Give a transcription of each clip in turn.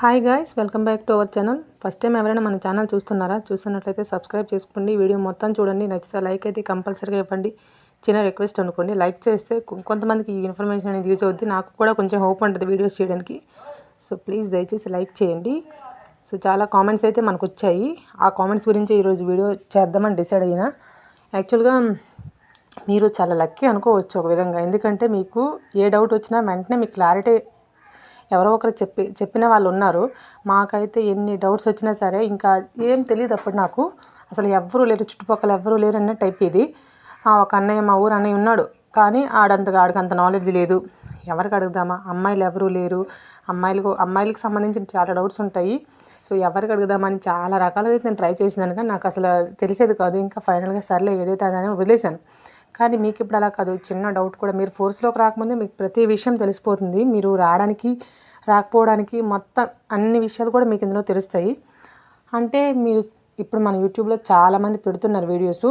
Hi guys welcome back to our channel first time ఎవరైనా మన channel చూస్తున్నారా చూస్తున్నట్లయితే సబ్స్క్రైబ్ చేసుకోండి. వీడియో మొత్తం చూడండి. నచ్చితే లైక్ అయితే కంపల్సరీగా ఇవ్వండి. చిన్న రిక్వెస్ట్ అనుకోండి. లైక్ చేస్తే కొంతమందికి ఈ ఇన్ఫర్మేషన్ అనేది యూజ్ అవుద్ది. నాకు కూడా కొంచెం హోప్ ఉంటుంది వీడియోస్ చేయడానికి. సో ప్లీజ్ దయచేసి లైక్ చేయండి. సో చాలా కామెంట్స్ అయితే మనకు వచ్చాయి. ఆ కామెంట్స్ గురించి ఈరోజు వీడియో చేద్దామని డిసైడ్ అయినా. యాక్చువల్గా మీరు చాలా లక్కీ అనుకోవచ్చు ఒక విధంగా. ఎందుకంటే మీకు ఏ డౌట్ వచ్చినా వెంటనే మీకు క్లారిటీ ఎవరో ఒకరు చెప్పి చెప్పిన వాళ్ళు ఉన్నారు. మాకైతే ఎన్ని డౌట్స్ వచ్చినా సరే ఇంకా ఏం తెలియదు అప్పుడు నాకు. అసలు ఎవ్వరూ లేరు చుట్టుపక్కల ఎవ్వరూ లేరు అన్న టైప్ ఆ, ఒక అన్నయ్య మా ఊరు అన్నయ్య ఉన్నాడు. కానీ ఆడంతగా ఆడికి అంత నాలెడ్జ్ లేదు. ఎవరికి అడుగుదామా? అమ్మాయిలు ఎవరూ లేరు. అమ్మాయిలకు అమ్మాయిలకు సంబంధించిన చాలా డౌట్స్ ఉంటాయి. సో ఎవరికి అడుగుదామని చాలా రకాలుగా అయితే నేను ట్రై చేసినాను కానీ నాకు అసలు తెలిసేది కాదు. ఇంకా ఫైనల్గా సర్లే ఏదైతే అదని వదిలేశాను. కానీ మీకు ఇప్పుడు అలా కాదు. చిన్న డౌట్ కూడా. మీరు ఫోర్స్లోకి రాకముందే మీకు ప్రతి విషయం తెలిసిపోతుంది. మీరు రావడానికి రాకపోవడానికి మొత్తం అన్ని విషయాలు కూడా మీకు ఇందులో తెలుస్తాయి. అంటే మీరు ఇప్పుడు మన యూట్యూబ్లో చాలామంది పెడుతున్నారు వీడియోస్.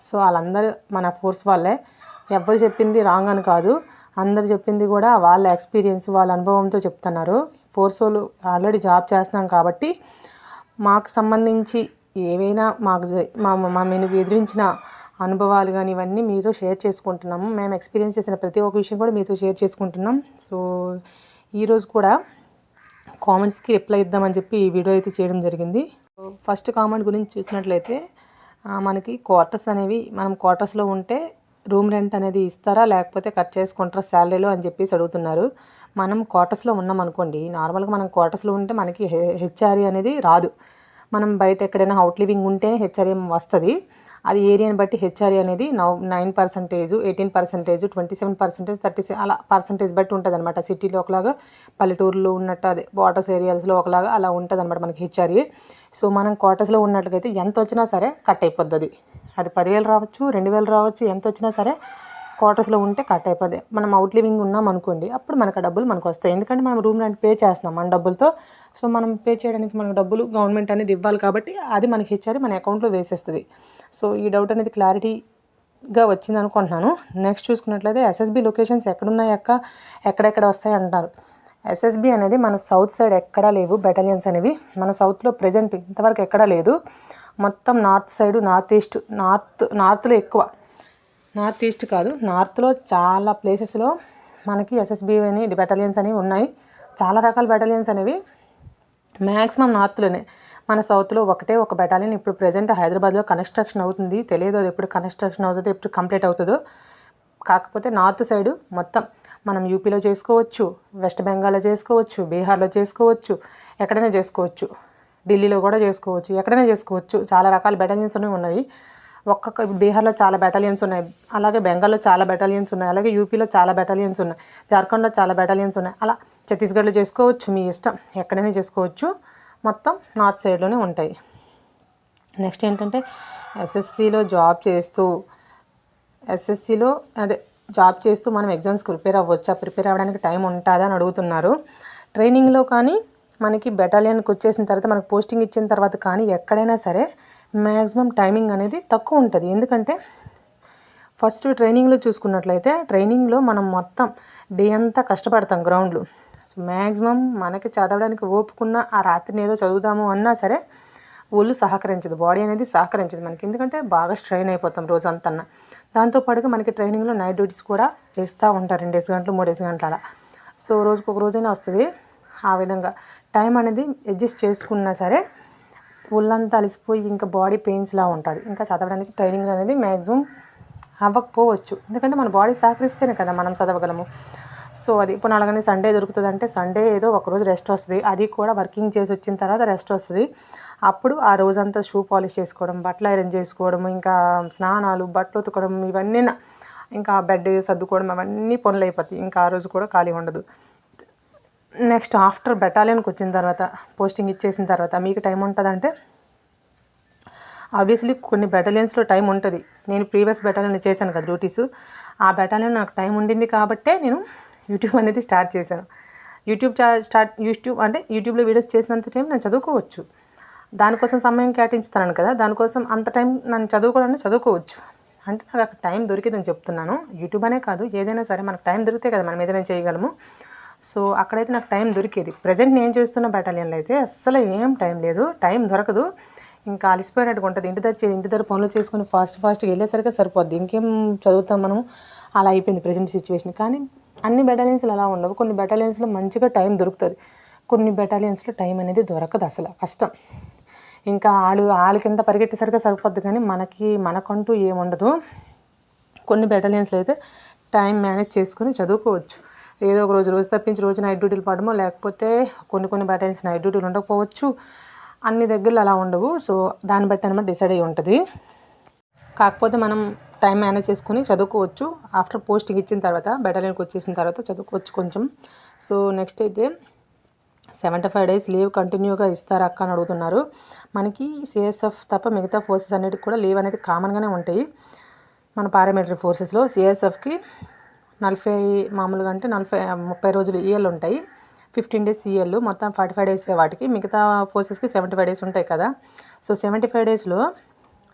సో వాళ్ళందరూ మన ఫోర్స్ వాళ్ళే. ఎవరు చెప్పింది రాంగ్ అని కాదు. అందరు చెప్పింది కూడా వాళ్ళ ఎక్స్పీరియన్స్ వాళ్ళ అనుభవంతో చెప్తున్నారు. ఫోర్స్ వాళ్ళు ఆల్రెడీ జాబ్ చేస్తున్నాం కాబట్టి మాకు సంబంధించి ఏవైనా మాకు మా మా మేము ఎదిరించిన అనుభవాలు కానీ ఇవన్నీ మీతో షేర్ చేసుకుంటున్నాము. మేము ఎక్స్పీరియన్స్ చేసిన ప్రతి ఒక్క విషయం కూడా మీతో షేర్ చేసుకుంటున్నాం. సో ఈరోజు కూడా కామెంట్స్కి రిప్లై ఇద్దామని చెప్పి ఈ వీడియో అయితే చేయడం జరిగింది. ఫస్ట్ కామెంట్ గురించి చూసినట్లయితే మనకి క్వార్టర్స్ అనేవి మనం క్వార్టర్స్లో ఉంటే రూమ్ రెంట్ అనేది ఇస్తారా లేకపోతే కట్ చేసుకుంటారా శాలరీలో అని చెప్పేసి అడుగుతున్నారు. మనం క్వార్టర్స్లో ఉన్నాం అనుకోండి నార్మల్గా మనం క్వార్టర్స్లో ఉంటే మనకి హెచ్ఆర్ఈ అనేది రాదు. మనం బయట ఎక్కడైనా అవుట్ లివింగ్ ఉంటేనే హెచ్ఆర్ఎం వస్తుంది. అది ఏరియాని బట్టి హెచ్ఆర్ఏ అనేది now nine percentage eighteen percentage twenty seven percentage thirty seven అలా పర్సెంటేజ్ బట్టి ఉంటుంది అనమాట సిటీలో ఒకలాగా పల్లెటూరులో ఉన్నట్టు అదే వాటర్స్ ఏరియాస్లో ఒకలాగా అలా ఉంటుంది అనమాట మనకి హెచ్ఆర్ఏ సో మనం క్వార్టర్స్లో ఉన్నట్లయితే ఎంత వచ్చినా సరే కట్ అయిపోద్ది అది పదివేలు రావచ్చు రెండు వేలు రావచ్చు ఎంత వచ్చినా సరే క్వార్టర్స్లో ఉంటే కట్ అయిపోద్ది. మనం అవుట్ లివింగ్ ఉన్నాం అనుకోండి అప్పుడు మనకు ఆ డబ్బులు మనకు వస్తాయి. ఎందుకంటే మనం రూమ్ రెంట్ పే చేస్తున్నాం మన డబ్బులతో. సో మనం పే చేయడానికి మనకు డబ్బులు గవర్నమెంట్ అనేది ఇవ్వాలి కాబట్టి అది మనకి హెచ్ఆర్ మన అకౌంట్లో వేసేస్తుంది. సో ఈ డౌట్ అనేది క్లారిటీగా వచ్చింది అనుకుంటున్నాను. నెక్స్ట్ చూసుకున్నట్లయితే ఎస్ఎస్బి లొకేషన్స్ ఎక్కడున్నాయి అక్క? ఎక్కడెక్కడ వస్తాయి అంటారు. ఎస్ఎస్బి అనేది మన సౌత్ సైడ్ ఎక్కడా లేవు బెటాలియన్స్ అనేవి. మన సౌత్లో ప్రజెంట్ ఇంతవరకు ఎక్కడా లేదు. మొత్తం north side north east north నార్త్లో ఎక్కువ. నార్త్ ఈస్ట్ కాదు నార్త్లో చాలా ప్లేసెస్లో మనకి ఎస్ఎస్బి అని బెటాలియన్స్ అనేవి ఉన్నాయి. చాలా రకాల బెటాలియన్స్ అనేవి మ్యాక్సిమం నార్త్లోనే. మన సౌత్లో ఒకటే ఒక బెటాలియన్ ఇప్పుడు ప్రజెంట్ హైదరాబాద్లో కన్స్ట్రక్షన్ అవుతుంది. తెలియదు అది ఎప్పుడు కన్స్ట్రక్షన్ అవుతుందో ఎప్పుడు కంప్లీట్ అవుతుందో. కాకపోతే నార్త్ సైడ్ మొత్తం మనం యూపీలో చేసుకోవచ్చు వెస్ట్ బెంగాల్లో చేసుకోవచ్చు బీహార్లో చేసుకోవచ్చు ఎక్కడైనా చేసుకోవచ్చు. ఢిల్లీలో కూడా చేసుకోవచ్చు ఎక్కడైనా చేసుకోవచ్చు. చాలా రకాల బెటాలియన్స్ అనేవి ఉన్నాయి. ఒక్కొక్క ఇప్పుడు బీహార్లో చాలా బెటాలియన్స్ ఉన్నాయి. అలాగే బెంగాల్లో చాలా బెటాలియన్స్ ఉన్నాయి. అలాగే యూపీలో చాలా బెటాలియన్స్ ఉన్నాయి. జార్ఖండ్లో చాలా బెటాలియన్స్ ఉన్నాయి. అలా ఛత్తీస్గఢ్లో చేసుకోవచ్చు మీ ఇష్టం. ఎక్కడైనా చేసుకోవచ్చు. మొత్తం నార్త్ సైడ్లోనే ఉంటాయి. నెక్స్ట్ ఏంటంటే ఎస్ఎస్సిలో జాబ్ చేస్తూ ఎస్ఎస్సిలో అదే జాబ్ చేస్తూ మనం ఎగ్జామ్స్కి ప్రిపేర్ అవ్వచ్చా? ప్రిపేర్ అవ్వడానికి టైం ఉంటుందా అని అడుగుతున్నారు. ట్రైనింగ్లో కానీ మనకి బెటాలియన్కి వచ్చేసిన తర్వాత మనకు పోస్టింగ్ ఇచ్చిన తర్వాత కానీ ఎక్కడైనా సరే మ్యాక్సిమం టైమింగ్ అనేది తక్కువ ఉంటుంది. ఎందుకంటే ఫస్ట్ ట్రైనింగ్లో చూసుకున్నట్లయితే ట్రైనింగ్లో మనం మొత్తం డే అంతా కష్టపడతాం గ్రౌండ్లో. సో మ్యాక్సిమం మనకి చదవడానికి ఓపుకున్న ఆ రాత్రిని ఏదో చదువుదాము అన్నా సరే ఒళ్ళు సహకరించదు. బాడీ అనేది సహకరించదు మనకి. ఎందుకంటే బాగా స్ట్రైన్ అయిపోతాం రోజంతా దాంతోపాటుగా మనకి ట్రైనింగ్లో నైట్ డ్యూటీస్ కూడా వేస్తూ ఉంటారు. రెండేసి గంటలు మూడేసి గంటల అలా. సో రోజుకు ఒక రోజైనా వస్తుంది. ఆ విధంగా టైం అనేది అడ్జస్ట్ చేసుకున్నా సరే ఒళ్ళంతా అలసిపోయి ఇంకా బాడీ పెయిన్స్లా ఉంటుంది. ఇంకా చదవడానికి ట్రైనింగ్ అనేది మ్యాక్సిమం అవ్వకపోవచ్చు. ఎందుకంటే మన బాడీ సహకరిస్తేనే కదా మనం చదవగలము. సో అది ఇప్పుడు అలాగనే సండే దొరుకుతుంది అంటే సండే ఏదో ఒకరోజు రెస్ట్ వస్తుంది. అది కూడా వర్కింగ్ చేసి వచ్చిన తర్వాత రెస్ట్ వస్తుంది. అప్పుడు ఆ రోజంతా షూ పాలిష్ చేసుకోవడం బట్టలు ఐరన్ చేసుకోవడం ఇంకా స్నానాలు బట్టలు ఉతకడం ఇవన్నీ ఇంకా బెడ్ సర్దుకోవడం అవన్నీ పనులు అయిపోతాయి. ఇంకా ఆ రోజు కూడా ఖాళీ ఉండదు. నెక్స్ట్ ఆఫ్టర్ బెటాలియన్కి వచ్చిన తర్వాత పోస్టింగ్ ఇచ్చేసిన తర్వాత మీకు టైం ఉంటుందంటే ఆబ్వియస్లీ కొన్ని బెటాలియన్స్లో టైం ఉంటుంది. నేను ప్రీవియస్ బెటాలియన్ చేశాను కదా డ్యూటీస్. ఆ బెటాలియన్ నాకు టైం ఉండింది కాబట్టే నేను యూట్యూబ్ అనేది స్టార్ట్ చేశాను. యూట్యూబ్ చా స్టార్ట్ యూట్యూబ్ అంటే యూట్యూబ్లో వీడియోస్ చేసినంత టైం నేను చదువుకోవచ్చు. దానికోసం సమయం కేటాయించుతున్నాను కదా దానికోసం అంత టైం నన్ను చదువుకోవడానికి చదువుకోవచ్చు. అంటే నాకు టైం దొరికిందని చెప్తున్నాను. యూట్యూబ్ అనే కాదు ఏదైనా సరే మనకు టైం దొరికితే కదా మనం ఏదైనా చేయగలము. సో అక్కడైతే నాకు టైం దొరికేది. ప్రజెంట్ నేను చేస్తున్న బెటాలియన్లో అయితే అస్సలు ఏం టైం లేదు. టైం దొరకదు. ఇంకా అలసిపోయినట్టుగా ఉంటుంది. ఇంటి దగ్గర ఇంటి దగ్గర పనులు చేసుకుని ఫాస్ట్ ఫాస్ట్గా వెళ్ళేసరికి సరిపోద్ది. ఇంకేం చదువుతాం మనం? అలా అయిపోయింది ప్రజెంట్ సిచ్యువేషన్ కానీ అన్ని బెటాలియన్స్లో అలా ఉండవు. కొన్ని బెటాలియన్స్లో మంచిగా టైం దొరుకుతుంది. కొన్ని బెటాలియన్స్లో టైం అనేది దొరకదు అసలు. కష్టం. ఇంకా ఆడు వాళ్ళ కింద పరిగెట్టేసరికి సరిపోద్ది కానీ మనకి మనకంటూ ఏముండదు కొన్ని బెటాలియన్స్లో అయితే టైం మేనేజ్ చేసుకుని చదువుకోవచ్చు. ఏదో ఒక రోజు రోజు తప్పించి రోజు నైట్ డ్యూటీలు పడమో లేకపోతే కొన్ని కొన్ని బెటాలియన్స్ నైట్ డ్యూటీలు ఉండకపోవచ్చు. అన్ని దగ్గరలో అలా ఉండవు. సో దాన్ని బట్టి అనమాట డిసైడ్ అయ్యి ఉంటుంది. కాకపోతే మనం టైం మేనేజ్ చేసుకుని చదువుకోవచ్చు. ఆఫ్టర్ పోస్టింగ్ ఇచ్చిన తర్వాత బెటాలియన్కి వచ్చేసిన తర్వాత చదువుకోవచ్చు కొంచెం. సో నెక్స్ట్ అయితే సెవెంటీ ఫైవ్ డేస్ లీవ్ కంటిన్యూగా ఇస్తారా అక్క అని అడుగుతున్నారు. మనకి సిఎస్ఎఫ్ తప్ప మిగతా ఫోర్సెస్ అన్నిటికి కూడా లీవ్ అనేది కామన్గానే ఉంటాయి. మన పారామిలిటరీ ఫోర్సెస్లో సిఎస్ఎఫ్కి నలభై మామూలుగా అంటే నలభై ముప్పై రోజులు ఈఎల్ ఉంటాయి. ఫిఫ్టీన్ డేస్ ఈఎల్ మొత్తం ఫార్టీ ఫైవ్ డేస్ వాటికి. మిగతా ఫోర్సెస్కి సెవెంటీ ఫైవ్ డేస్ ఉంటాయి కదా. సో సెవెంటీ ఫైవ్ డేస్లో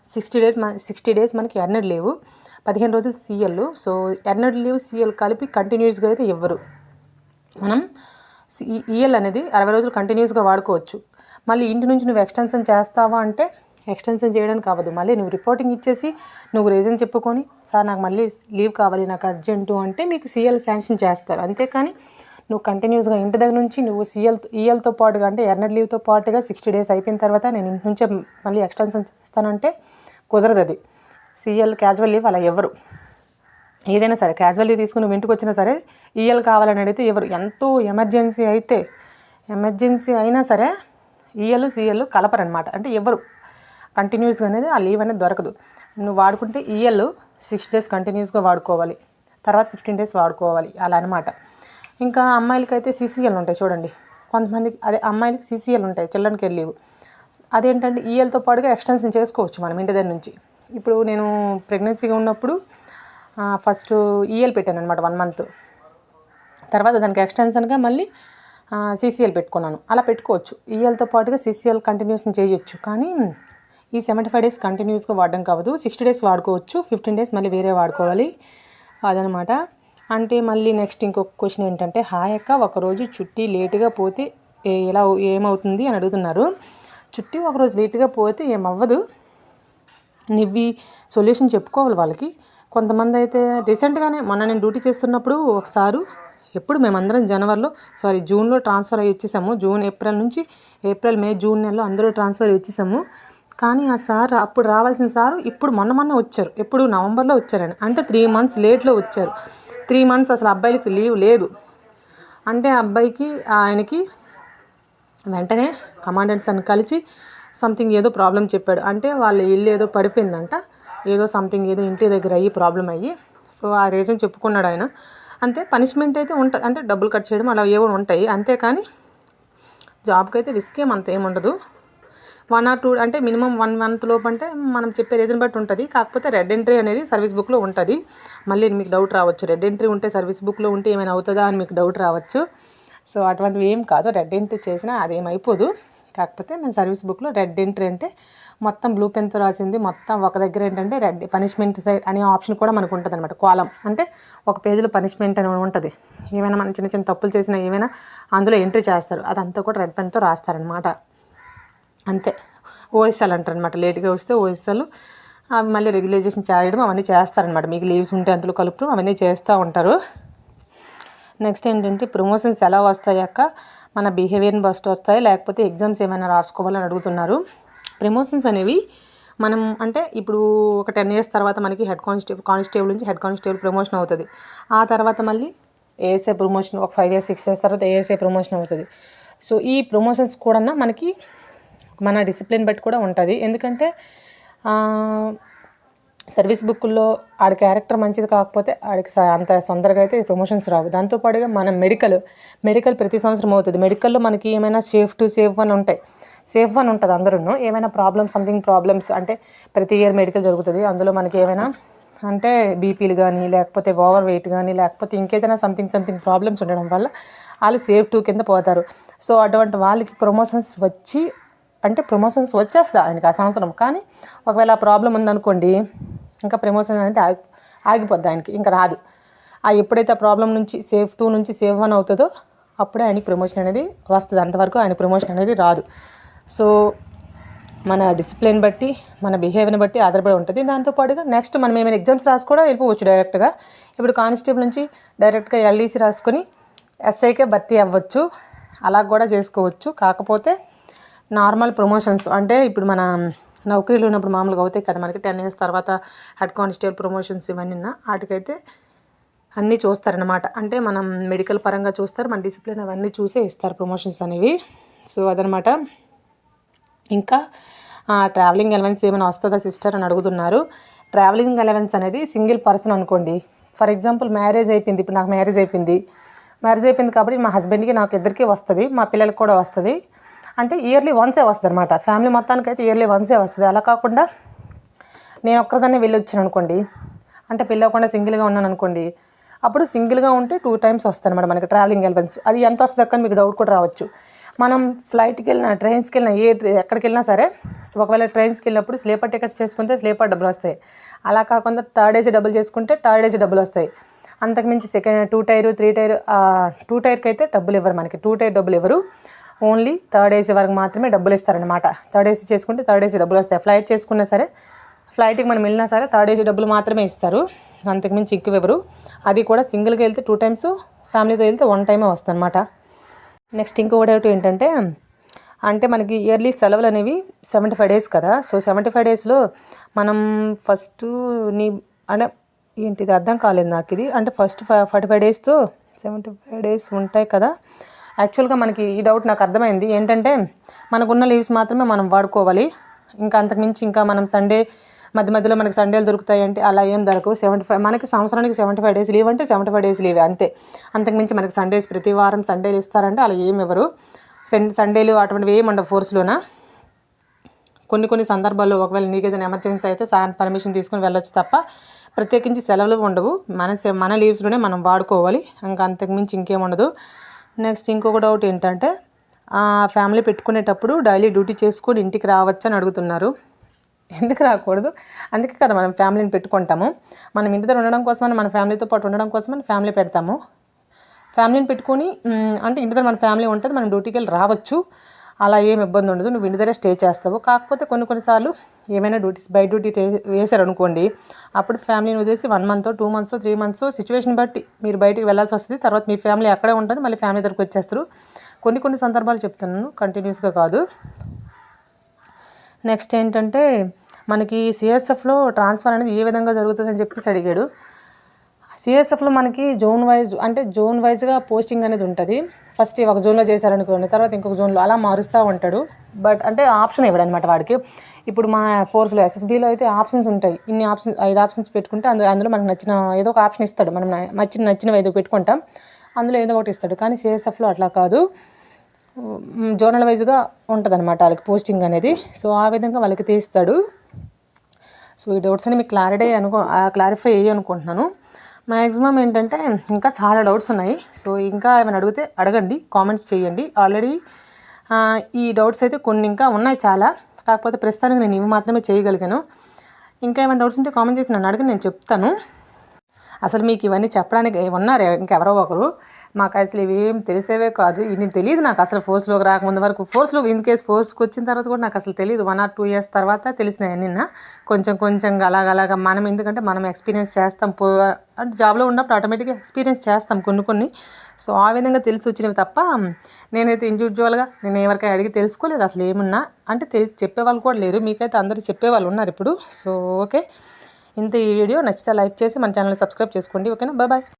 సిక్స్టీ డేస్ మన సిక్స్టీ డేస్ మనకి ఎర్నడ్ లీవు పదిహేను రోజులు CL so earned leave CL కలిపి కంటిన్యూస్గా అయితే ఇవ్వరు మనం ఈఎల్ అనేది అరవై రోజులు కంటిన్యూస్గా వాడుకోవచ్చు. మళ్ళీ ఇంటి నుంచి నువ్వు ఎక్స్టెన్షన్ చేస్తావా అంటే ఎక్స్టెన్షన్ చేయడానికి కావద్దు. మళ్ళీ నువ్వు రిపోర్టింగ్ ఇచ్చేసి నువ్వు రీజన్ చెప్పుకొని సార్ నాకు మళ్ళీ లీవ్ కావాలి నాకు అర్జెంటు అంటే మీకు సీఎల్ శాంక్షన్ చేస్తారు. అంతేకాని నువ్వు కంటిన్యూస్గా ఇంటి దగ్గర నుంచి నువ్వు సీఎల్ ఈఎల్తో పాటుగా అంటే ఎర్నడ్ లీవ్తో పాటుగా సిక్స్టీ డేస్ అయిపోయిన తర్వాత నేను ఇంటి నుంచే మళ్ళీ ఎక్స్టెన్షన్ చేస్తానంటే కుదరదు అది. సీఎల్ క్యాజువల్ లీవ్ అలా ఎవరు ఏదైనా సరే క్యాజువల్ లీవ్ తీసుకుని నువ్వు ఇంటికి వచ్చినా సరే ఈఎల్ కావాలని అడిగితే ఎవరు? ఎంతో ఎమర్జెన్సీ అయితే ఎమర్జెన్సీ అయినా సరే ఈఎల్ సీఎల్ కలపరనమాట అంటే ఎవరు? కంటిన్యూస్గా అనేది ఆ లీవ్ అనేది దొరకదు. నువ్వు వాడుకుంటే ఈఎల్ సిక్స్ డేస్ కంటిన్యూస్గా వాడుకోవాలి. తర్వాత ఫిఫ్టీన్ డేస్ వాడుకోవాలి. అలా అనమాట ఇంకా అమ్మాయిలకి అయితే సీసీఎల్ ఉంటాయి చూడండి. కొంతమందికి అదే అమ్మాయిలకి సీసీఎల్ ఉంటాయి. చిల్డ్రన్ కేర్ లీవ్ అదేంటంటే ఈఎల్తో పాటుగా ఎక్స్టెన్షన్ చేసుకోవచ్చు మనం ఇంటి దగ్గర నుంచి. ఇప్పుడు నేను ప్రెగ్నెన్సీగా ఉన్నప్పుడు ఫస్ట్ ఈఎల్ పెట్టాను అనమాట వన్ మంత్ తర్వాత దానికి ఎక్స్టెన్షన్గా మళ్ళీ సీసీఎల్ పెట్టుకున్నాను. అలా పెట్టుకోవచ్చు. ఈఎల్తో పాటుగా సీసీఎల్ కంటిన్యూషన్ చేయొచ్చు. కానీ ఈ సెవెంటీ ఫైవ్ డేస్ కంటిన్యూస్గా వాడడం కావద్దు సిక్స్టీ డేస్ వాడుకోవచ్చు ఫిఫ్టీన్ డేస్ మళ్ళీ వేరే వాడుకోవాలి. అదనమాట అంటే మళ్ళీ నెక్స్ట్ ఇంకొక క్వశ్చన్ ఏంటంటే హాయ్ అక్క ఒకరోజు చుట్టి లేటుగా పోతే ఎలా ఏమవుతుంది? అని అడుగుతున్నారు. చుట్టి ఒకరోజు లేటుగా పోతే ఏమవ్వదు. నివ్వి సొల్యూషన్ చెప్పుకోవాలి వాళ్ళకి. కొంతమంది అయితే రీసెంట్గానే మొన్న నేను డ్యూటీ చేస్తున్నప్పుడు ఒకసారి ఎప్పుడు మేమందరం జనవరిలో సారీ జూన్లో ట్రాన్స్ఫర్ అయ్యి వచ్చేసాము. జూన్ ఏప్రిల్ నుంచి ఏప్రిల్ మే జూన్ నెలలో అందరూ ట్రాన్స్ఫర్ అయ్యి వచ్చేసాము. కానీ ఆ సార్ అప్పుడు రావాల్సిన సారు ఇప్పుడు మొన్న మొన్న వచ్చారు. ఎప్పుడు నవంబర్లో వచ్చారని. అంటే త్రీ మంత్స్ లేట్లో వచ్చారు. త్రీ మంత్స్ అసలు అబ్బాయిలకి లీవ్ లేదు. అంటే అబ్బాయికి ఆయనకి వెంటనే కమాండెంట్స్ సార్ని కలిసి సంథింగ్ ఏదో ప్రాబ్లం చెప్పాడు. అంటే వాళ్ళ ఇల్లు ఏదో పడిపోయిందంట. ఏదో సంథింగ్ ఏదో ఇంటి దగ్గర అయ్యి ప్రాబ్లం అయ్యి. సో ఆ రీజన్ చెప్పుకున్నాడు ఆయన. అంతే పనిష్మెంట్ అయితే ఉంటుంది. అంటే డబ్బులు కట్ చేయడం అలా ఏవో ఉంటాయి. అంతేకాని జాబ్కి అయితే రిస్క్ ఏమంత ఏముండదు వన్ ఆర్ టూ అంటే మినిమం వన్ మంత్ లోపు అంటే మనం చెప్పే రీజన్ బట్టి ఉంటుంది. కాకపోతే రెడ్ ఎంట్రీ అనేది సర్వీస్ బుక్లో ఉంటుంది. మళ్ళీ మీకు డౌట్ రావచ్చు. రెడ్ ఎంట్రీ ఉంటే సర్వీస్ బుక్లో ఉంటే ఏమైనా అవుతుందా అని మీకు డౌట్ రావచ్చు. సో అటువంటివి ఏం కాదు. రెడ్ ఎంట్రీ చేసినా అదేమైపోదు. కాకపోతే మన సర్వీస్ బుక్లో రెడ్ ఎంట్రీ అంటే మొత్తం బ్లూ పెన్తో రాసింది. మొత్తం ఒక దగ్గర ఏంటంటే రెడ్ పనిష్మెంట్ అనే ఆప్షన్ కూడా మనకు ఉంటుంది అనమాట కాలం అంటే ఒక పేజీలో పనిష్మెంట్ అని ఉంటుంది. ఏమైనా మనం చిన్న చిన్న తప్పులు చేసినా ఏమైనా అందులో ఎంట్రీ చేస్తారు. అదంతా కూడా రెడ్ పెన్తో రాస్తారనమాట అంతే. ఓఎస్ఎల్ అంటారు అనమాట లేట్గా వస్తే ఓఎస్ఎల్ అవి మళ్ళీ రెగ్యులైజేషన్ చేయడం అవన్నీ చేస్తారనమాట మీకు లీవ్స్ ఉంటే అందులో కలుపుతూ అవన్నీ చేస్తూ ఉంటారు. నెక్స్ట్ ఏంటంటే ప్రమోషన్స్ ఎలా వస్తాయాక మన బిహేవియర్ని బస్ట్ వస్తాయి? లేకపోతే ఎగ్జామ్స్ ఏమైనా రాసుకోవాలని అడుగుతున్నారు. ప్రమోషన్స్ అనేవి మనం అంటే ఇప్పుడు ఒక టెన్ ఇయర్స్ తర్వాత మనకి హెడ్ కానిస్టేబుల్ కానిస్టేబుల్ నుంచి హెడ్ కానిస్టేబుల్ ప్రమోషన్ అవుతుంది. ఆ తర్వాత మళ్ళీ ఏఎస్ఐ ప్రమోషన్ ఒక ఫైవ్ ఇయర్స్ సిక్స్ ఇయర్స్ తర్వాత ఏఎస్ఐ ప్రమోషన్ అవుతుంది. సో ఈ ప్రమోషన్స్ కూడా మనకి మన డిసిప్లిన్ బట్టి కూడా ఉంటుంది. ఎందుకంటే సర్వీస్ బుక్లో ఆడి క్యారెక్టర్ మంచిది కాకపోతే ఆడికి అంత తొందరగా అయితే ప్రమోషన్స్ రావు. దాంతోపాటుగా మన మెడికల్ మెడికల్ ప్రతి సంవత్సరం అవుతుంది. మెడికల్లో మనకి ఏమైనా సేఫ్ టు సేఫ్ వన్ ఉంటాయి. సేఫ్ వన్ ఉంటుంది అందరూ ఏమైనా ప్రాబ్లమ్స్ సంథింగ్ ప్రాబ్లమ్స్ అంటే ప్రతి ఇయర్ మెడికల్ జరుగుతుంది. అందులో మనకి ఏమైనా అంటే బీపీలు కానీ లేకపోతే ఓవర్ వెయిట్ కానీ లేకపోతే ఇంకేదైనా సంథింగ్ సంథింగ్ ప్రాబ్లమ్స్ ఉండడం వల్ల వాళ్ళు సేఫ్ టూ కింద పోతారు. సో అటువంటి వాళ్ళకి ప్రమోషన్స్ వచ్చి అంటే ప్రమోషన్స్ వచ్చేస్తా ఆయనకి ఆ సంవత్సరం. కానీ ఒకవేళ ఆ ప్రాబ్లం ఉందనుకోండి ఇంకా ప్రమోషన్ అంటే ఆగి ఆగిపోద్ది ఆయనకి ఇంకా రాదు. ఆ ఎప్పుడైతే ఆ ప్రాబ్లం నుంచి సేఫ్ టూ నుంచి సేఫ్ వన్ అవుతుందో అప్పుడే ఆయనకి ప్రమోషన్ అనేది వస్తుంది. అంతవరకు ఆయన ప్రమోషన్ అనేది రాదు. సో మన డిసిప్లిన్ బట్టి మన బిహేవియర్ని బట్టి ఆధారపడి ఉంటుంది. దాంతోపాటుగా నెక్స్ట్ మనం ఏమైనా ఎగ్జామ్స్ రాసి కూడా వెళ్ళిపోవచ్చు డైరెక్ట్గా ఇప్పుడు కానిస్టేబుల్ నుంచి డైరెక్ట్గా ఎల్ఈసి రాసుకొని ఎస్ఐకే భర్తీ అవ్వచ్చు. అలా కూడా చేసుకోవచ్చు. కాకపోతే నార్మల్ ప్రమోషన్స్ అంటే ఇప్పుడు మన నౌకరీలు ఉన్నప్పుడు మామూలుగా అవుతాయి కదా మనకి టెన్ ఇయర్స్ తర్వాత హెడ్ కానిస్టేబుల్ ప్రమోషన్స్ ఇవన్నీ వాటికైతే అన్నీ చూస్తారనమాట అంటే మనం మెడికల్ పరంగా చూస్తారు మన డిసిప్లిన్ అవన్నీ చూసే ఇస్తారు ప్రమోషన్స్ అనేవి. సో అదనమాట ఇంకా ట్రావెలింగ్ అలవెన్స్ ఏమైనా వస్తుందా సిస్టర్ అని అడుగుతున్నారు. ట్రావెలింగ్ అలవెన్స్ అనేది సింగిల్ పర్సన్ అనుకోండి. ఫర్ ఎగ్జాంపుల్ మ్యారేజ్ అయిపోయింది. ఇప్పుడు నాకు మ్యారేజ్ అయిపోయింది. మ్యారేజ్ అయిపోయింది కాబట్టి మా హస్బెండ్కి నాకు ఇద్దరికి వస్తుంది. మా పిల్లలకి కూడా వస్తుంది. అంటే ఇయర్లీ వన్సే వస్తుంది అనమాట ఫ్యామిలీ మొత్తానికి అయితే ఇయర్లీ వన్సే వస్తుంది. అలా కాకుండా నేను ఒక్కదాన్నే వెళ్ళి వచ్చాను అనుకోండి. అంటే పిల్లకుండా సింగిల్గా ఉన్నాను అనుకోండి. అప్పుడు సింగిల్గా ఉంటే టూ టైమ్స్ వస్తుంది అనమాట మనకి ట్రావెలింగ్ ఎలవెన్స్ అది ఎంత వస్తుంది అక్కడ మీకు డౌట్ కూడా రావచ్చు. మనం ఫ్లైట్కి వెళ్ళినా ట్రైన్స్కి వెళ్ళినా ఏ ఎక్కడికి వెళ్ళినా సరే ఒకవేళ ట్రైన్స్కి వెళ్ళినప్పుడు స్లీపర్ టికెట్స్ చేసుకుంటే స్లీపర్ డబ్బులు వస్తాయి. అలా కాకుండా థర్డ్ ఏసీ డబ్బులు చేసుకుంటే థర్డ్ ఏసీ డబ్బులు వస్తాయి. అంతకుమించి second two tier three tier two టైర్కి అయితే డబ్బులు ఇవ్వరు మనకి. టూ టైర్ డబ్బులు ఇవ్వరు. ఓన్లీ థర్డ్ ఏసీ వరకు మాత్రమే డబ్బులు ఇస్తారనమాట థర్డ్ ఏసీ చేసుకుంటే థర్డ్ ఏసీ డబ్బులు వస్తాయి. ఫ్లైట్ చేసుకున్నా సరే ఫ్లైట్కి మనం వెళ్ళినా సరే థర్డ్ ఏసీ డబ్బులు మాత్రమే ఇస్తారు. అంతకుమించి ఎక్కువ ఇవ్వరు. అది కూడా సింగిల్గా వెళ్తే టూ టైమ్స్ ఫ్యామిలీతో వెళ్తే వన్ టైమే వస్తుంది అనమాట నెక్స్ట్ ఇంకొకటి ఏంటంటే అంటే మనకి ఇయర్లీ సెలవులు అనేవి సెవెంటీ ఫైవ్ డేస్ కదా. సో సెవెంటీ ఫైవ్ డేస్లో మనం ఫస్ట్ నీ అంటే ఏంటిది? అర్థం కాలేదు నాకు ఇది. అంటే ఫస్ట్ ఫార్టీ ఫైవ్ డేస్తో సెవెంటీ ఫైవ్ డేస్ ఉంటాయి కదా. యాక్చువల్గా మనకి ఈ డౌట్ నాకు అర్థమైంది. ఏంటంటే మనకున్న లీవ్స్ మాత్రమే మనం వాడుకోవాలి. ఇంకా అంతకుమించి ఇంకా మనం సండే మధ్య మధ్యలో మనకి సండేలు దొరుకుతాయి అంటే అలా ఏం దొరకవు. సెవెంటీ ఫైవ్ మనకి సంవత్సరానికి సెవెంటీ ఫైవ్ డేస్ లీవ్ అంటే సెవెంటీ ఫైవ్ డేస్ లీవ్ అంతే. అంతకుమించి మనకి సండేస్ ప్రతి వారం సండేలు ఇస్తారంటే అలా ఏమి ఇవ్వరు. సండేలు అటువంటివి ఏమి ఉండవు ఫోర్స్లోన. కొన్ని కొన్ని సందర్భాల్లో ఒకవేళ నీకు ఏదైనా ఎమర్జెన్సీ అయితే సార్ పర్మిషన్ తీసుకుని వెళ్ళొచ్చు తప్ప ప్రత్యేకించి సెలవులు ఉండవు. మన మన లీవ్స్లోనే మనం వాడుకోవాలి. ఇంకా అంతకుమించి ఇంకేం ఉండదు. నెక్స్ట్ ఇంకొక డౌట్ ఏంటంటే ఫ్యామిలీ పెట్టుకునేటప్పుడు డైలీ డ్యూటీ చేసుకొని ఇంటికి రావచ్చు అని అడుగుతున్నారు. ఎందుకు రాకూడదు? అందుకే కదా మనం ఫ్యామిలీని పెట్టుకుంటాము. మనం ఇంటి దగ్గర ఉండడం కోసమని మన ఫ్యామిలీతో పాటు ఉండడం కోసమని ఫ్యామిలీ పెడతాము. ఫ్యామిలీని పెట్టుకొని అంటే ఇంటి దగ్గర మన ఫ్యామిలీ ఉంటుంది మనం డ్యూటీకి వెళ్ళి రావచ్చు. అలా ఏం ఇబ్బంది ఉండదు. నువ్వు ఇంటి దగ్గర స్టే చేస్తావు. కాకపోతే కొన్ని కొన్నిసార్లు ఏమైనా డ్యూటీస్ బై డ్యూటీ వేశారనుకోండి అప్పుడు ఫ్యామిలీని వదిలేసి one month two months three months situation బట్టి మీరు బయటికి వెళ్ళాల్సి వస్తుంది. తర్వాత మీ ఫ్యామిలీ అక్కడే ఉంటుంది మళ్ళీ ఫ్యామిలీ దగ్గరకు వచ్చేస్తారు. కొన్ని కొన్ని సందర్భాలు చెప్తున్నాను. కంటిన్యూస్గా కాదు. నెక్స్ట్ ఏంటంటే మనకి సిఎస్ఎఫ్లో ట్రాన్స్ఫర్ అనేది ఏ విధంగా జరుగుతుందని చెప్పేసి అడిగాడు. సిఎస్ఎఫ్లో మనకి జోన్ వైజ్ అంటే జోన్ వైజ్గా పోస్టింగ్ అనేది ఉంటుంది. ఫస్ట్ ఒక జోన్లో చేశారనుకోండి తర్వాత ఇంకొక జోన్లో అలా మారుస్తూ ఉంటాడు. బట్ అంటే ఆప్షన్ ఇవ్వడనమాట వాడికి. ఇప్పుడు మా ఫోర్స్లో ఎస్ఎస్బీలో అయితే ఆప్షన్స్ ఉంటాయి. ఇన్ని ఆప్షన్స్ ఐదు ఆప్షన్స్ పెట్టుకుంటే అందులో అందులో మనకు నచ్చిన ఏదో ఒక ఆప్షన్ ఇస్తాడు. మనం నచ్చిన నచ్చినవి ఏదో పెట్టుకుంటాం. అందులో ఏదో ఒకటి ఇస్తాడు. కానీ సిఎస్ఎఫ్లో అట్లా కాదు. జోనల్ వైజ్గా ఉంటుంది అనమాట వాళ్ళకి పోస్టింగ్ అనేది. సో ఆ విధంగా వాళ్ళకి తీస్తాడు. సో ఈ డౌట్స్ అని మీకు క్లారిటీ అనుకో క్లారిఫై అయ్యి అనుకుంటున్నాను. మ్యాక్సిమం ఏంటంటే ఇంకా చాలా డౌట్స్ ఉన్నాయి. సో ఇంకా ఏమైనా అడిగితే అడగండి కామెంట్స్ చేయండి. ఆల్రెడీ ఈ డౌట్స్ అయితే కొన్ని ఇంకా ఉన్నాయి చాలా. కాకపోతే ప్రస్తుతానికి నేను ఇవి మాత్రమే చేయగలిగాను. ఇంకా ఏమైనా డౌట్స్ ఉంటే కామెంట్ చేసి నన్ను అడిగి నేను చెప్తాను. అసలు మీకు ఇవన్నీ చెప్పడానికి ఉన్నారు ఇంకెవరో ఒకరు. మాకు అసలు ఇవేం తెలిసేవే కాదు. ఇది తెలియదు నాకు అసలు ఫోర్స్లోకి రాకముందు వరకు. ఫోర్స్లో ఇన్ కేస్ ఫోర్స్కి వచ్చిన తర్వాత కూడా నాకు అసలు తెలియదు. వన్ ఆర్ టూ ఇయర్స్ తర్వాత తెలిసినాయి నిన్న కొంచెం కొంచెం అలాగలాగా మనం ఎందుకంటే మనం ఎక్స్పీరియన్స్ చేస్తాం. పో అంటే జాబ్లో ఉన్నప్పుడు ఆటోమేటిక్గా ఎక్స్పీరియన్స్ చేస్తాం కొన్ని కొన్ని. సో ఆ విధంగా తెలిసి వచ్చినవి తప్ప నేనైతే ఇండివిజువల్గా నేను ఎవరికైనా అడిగి తెలుసుకోలేదు అసలు ఏమున్నా. అంటే తెలిసి చెప్పేవాళ్ళు కూడా లేరు. మీకైతే అందరూ చెప్పేవాళ్ళు ఉన్నారు ఇప్పుడు. సో ఓకే ఇంత ఈ వీడియో నచ్చితే లైక్ చేసి మన ఛానల్ సబ్స్క్రైబ్ చేసుకోండి. ఓకేనా బాయ్ బాయ్